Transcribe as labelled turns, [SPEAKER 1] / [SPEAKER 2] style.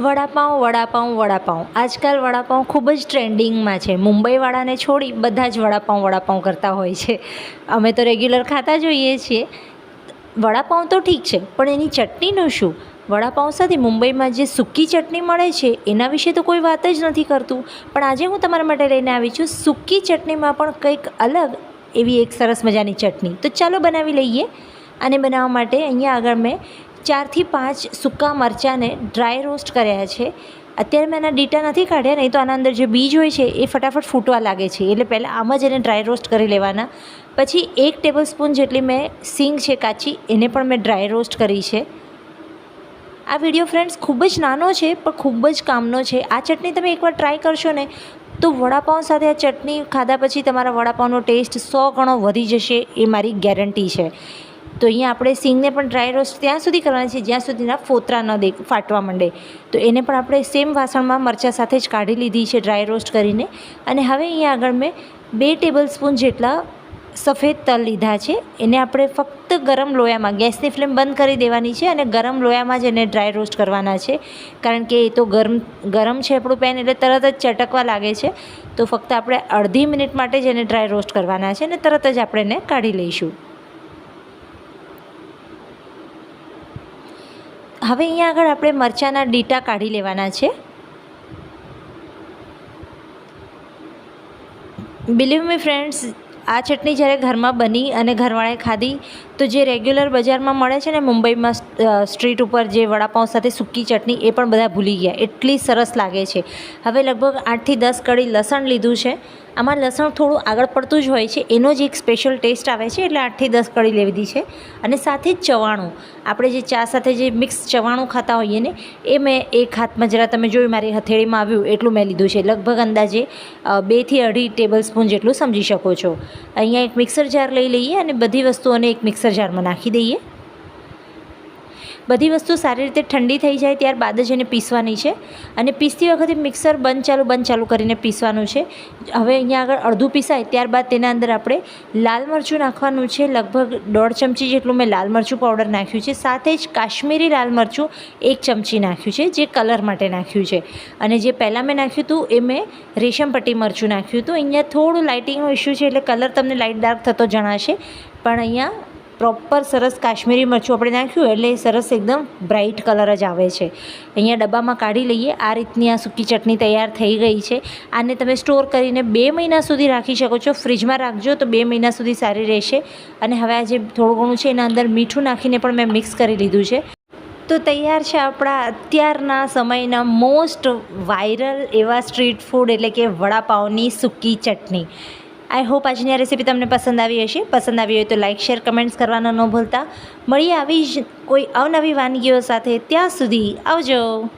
[SPEAKER 1] વડાપાઉં વડાપાઉં વડાપાઉં. આજકાલ વડાપાઉં ખૂબ જ ટ્રેન્ડિંગમાં છે. મુંબઈવાળાને છોડી બધા જ વડાપાઉં વડાપાઉં કરતા હોય છે. અમે તો રેગ્યુલર ખાતા જોઈએ છીએ. વડાપાઉં તો ઠીક છે, પણ એની ચટણીનું શું? વડાપાઉં સાથે મુંબઈમાં જે સૂકી ચટણી મળે છે, એના વિશે તો કોઈ વાત જ નથી કરતું. પણ આજે હું તમારા માટે લઈને આવી છું સૂકી ચટણીમાં પણ કંઈક અલગ એવી એક સરસ મજાની ચટણી. તો ચાલો બનાવી લઈએ. અને બનાવવા માટે અહીંયા આગળ મેં ચારથી પાંચ સૂકા મરચાંને ડ્રાય રોસ્ટ કર્યા છે. અત્યારે મેં એના ડીટા નથી કાઢ્યા, નહીં તો આના અંદર જે બીજ હોય છે એ ફટાફટ ફૂટવા લાગે છે. એટલે પહેલાં આમ જ એને ડ્રાય રોસ્ટ કરી લેવાના. પછી એક ટેબલ સ્પૂન જેટલી મેં સિંગ છે કાચી, એને પણ મેં ડ્રાય રોસ્ટ કરી છે. આ વીડિયો ફ્રેન્ડ્સ ખૂબ જ નાનો છે, પણ ખૂબ જ કામનો છે. આ ચટણી તમે એકવાર ટ્રાય કરશો ને, તો વડાપાઉં સાથે આ ચટણી ખાધા પછી તમારા વડાપાઉંનો ટેસ્ટ સો ગણો વધી જશે એ મારી ગેરંટી છે. તો અહીંયા આપણે સિંગને પણ ડ્રાય રોસ્ટ ત્યાં સુધી કરવાના છે, જ્યાં સુધીના ફોતરા ન દે ફાટવા માંડે. તો એને પણ આપણે સેમ વાસણમાં મરચાં સાથે જ કાઢી લીધી છે ડ્રાય રોસ્ટ કરીને. અને હવે અહીંયા આગળ મેં બે ટેબલ સ્પૂન જેટલા સફેદ તલ લીધા છે. એને આપણે ફક્ત ગરમ લોયામાં, ગેસની ફ્લેમ બંધ કરી દેવાની છે અને ગરમ લોયામાં જ એને ડ્રાય રોસ્ટ કરવાના છે. કારણ કે એ તો ગરમ ગરમ છે આપણું પેન એટલે તરત જ ચટકવા લાગે છે. તો ફક્ત આપણે અડધી મિનિટ માટે જ એને ડ્રાય રોસ્ટ કરવાના છે અને તરત જ આપણે એને કાઢી લઈશું. હવે અહીંયા આગળ આપણે મરચાંના ડીટા કાઢી લેવાના છે. બિલીવ મી ફ્રેન્ડ્સ આ ચટણી જ્યારે ઘરમાં બની અને ઘરવાળાએ ખાધી, તો જે રેગ્યુલર બજારમાં મળે છે ને મુંબઈમાં સ્ટ્રીટ ઉપર જે વડાપાઉં સાથે સૂકી ચટણી, એ પણ બધા ભૂલી ગયા. એટલી સરસ લાગે છે. હવે લગભગ આઠથી દસ કડી લસણ લીધું છે. આમાં લસણ થોડું આગળ પડતું જ હોય છે. એનો જ એક સ્પેશિયલ ટેસ્ટ આવે છે, એટલે આઠથી દસ કળી લેવી છે. અને સાથે જ ચવાણું. આપણે જે ચા સાથે જે મિક્સ ચવાણું ખાતા હોઈએ ને, એ મેં એક હાથમાં, જરા તમે જોયું મારી હથેળીમાં આવ્યું, એટલું મેં લીધું છે. લગભગ અંદાજે બેથી અઢી ટેબલ સ્પૂન જેટલું સમજી શકો છો. અહીંયા એક મિક્સર જાર લઈ લઈએ અને બધી વસ્તુઓને એક મિક્સર જારમાં નાખી દઈએ. બધી વસ્તુ સારી રીતે ઠંડી થઈ જાય ત્યારબાદ જ એને પીસવાની છે. અને પીસતી વખતે મિક્સર બંધ ચાલુ બંધ ચાલુ કરીને પીસવાનું છે. હવે અહીંયા આગળ અડધું પીસાય, ત્યારબાદ તેના અંદર આપણે લાલ મરચું નાખવાનું છે. લગભગ દોઢ ચમચી જેટલું મેં લાલ મરચું પાવડર નાખ્યું છે. સાથે જ કાશ્મીરી લાલ મરચું એક ચમચી નાખ્યું છે, જે કલર માટે નાખ્યું છે. અને જે પહેલાં મેં નાખ્યું હતું એ મેં રેશમપટ્ટી મરચું નાખ્યું હતું. અહીંયા થોડું લાઇટિંગનો ઇશ્યુ છે એટલે કલર તમને લાઇટ ડાર્ક થતો જણાશે. પણ અહીંયા પ્રોપર સરસ કાશ્મીરી મરચું આપણે નાખ્યું એટલે સરસ એકદમ બ્રાઇટ કલર જ આવે છે. અહીંયા ડબ્બામાં કાઢી લઈએ. આ રીતની આ સૂકી ચટણી તૈયાર થઈ ગઈ છે. આને તમે સ્ટોર કરીને બે મહિના સુધી રાખી શકો છો. ફ્રીજમાં રાખજો તો બે મહિના સુધી સારી રહેશે. અને હવે આ જે થોડું ઘણું છે એના અંદર મીઠું નાખીને પણ મેં મિક્સ કરી લીધું છે. તો તૈયાર છે આપણા અત્યારના સમયના મોસ્ટ વાયરલ એવા સ્ટ્રીટ ફૂડ એટલે કે વડાપાઉંની સૂકી ચટણી. આઈ હોપ આજની આ રેસીપી તમને પસંદ આવી હશે. પસંદ આવી હોય તો લાઇક શેર કમેન્ટ્સ કરવાનો ન ભૂલતા. મળીએ આવી જ કોઈ અવનવી વાનગીઓ સાથે. ત્યાં સુધી આવજો.